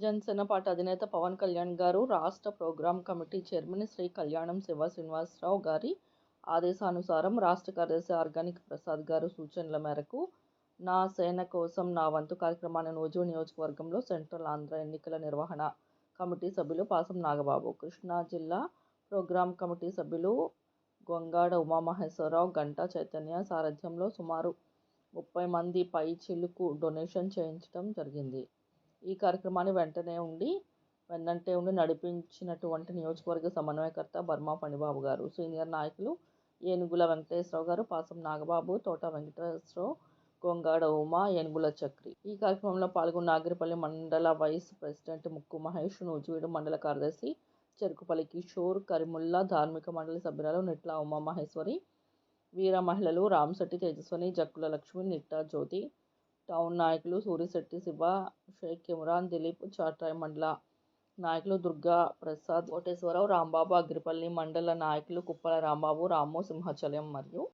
Janasena party అధినేత పవన్ కళ్యాణ్ గారు రాష్ట్ర ప్రోగ్రాం కమిటీ చైర్మన్ శ్రీ కళ్యాణం శివ శ్రీనివాసరావు గారి ఆదేశానుసారం రాష్ట్ర కార్యదర్శి ఆర్గానిక్ ప్రసాద్ గారు సూచనల మేరకు నా సేన కోసం నా వంతు కార్యక్రమాన్ని నోజు నియోజకవర్గంలో సెంట్రల్ ఆంధ్ర ఎన్నికల నిర్వహణ కమిటీ సభ్యులు పాసం నాగబాబు కృష్ణా జిల్లా ప్రోగ్రాం కమిటీ సభ్యులు గొంగాడ ఉమామహేశ్వరరావు గంటా చైతన్య సారథ్యంలో సుమారు ముప్పై మంది పై చిలుకు డొనేషన్ చేయించడం జరిగింది. ఈ కార్యక్రమాన్ని వెంటనే ఉండి వెన్నంటే ఉండి నడిపించినటువంటి నియోజకవర్గ సమన్వయకర్త బర్మా ఫణిబాబు గారు సీనియర్ నాయకులు ఏనుగుల వెంకటేశ్వరరావు గారు పాసం నాగబాబు తోట వెంకటేశ్వరరావు గొంగాడ ఉమా ఏనుగుల చక్రి. ఈ కార్యక్రమంలో పాల్గొన్న నాగిరిపల్లి మండల వైస్ ప్రెసిడెంట్ ముక్కు మహేష్ నూజివీడు మండల కార్యదర్శి చెరుకుపల్లి కిషోర్ కరిముల్లా ధార్మిక మండలి సభ్యురాలు నిట్ల ఉమామహేశ్వరి వీర మహిళలు రామశెట్టి తేజస్వని జక్కుల లక్ష్మి నిట్ట జ్యోతి టౌన్ నాయకులు సూరిశెట్టి శివ షేక్ ఇమ్రాన్ దిలీప్ చాట్రాయ్ మండల నాయకులు దుర్గా ప్రసాద్ కోటేశ్వరరావు రాంబాబు అగ్రిపల్లి మండల నాయకులు కుప్పల రాంబాబు రాము సింహాచలం మరియు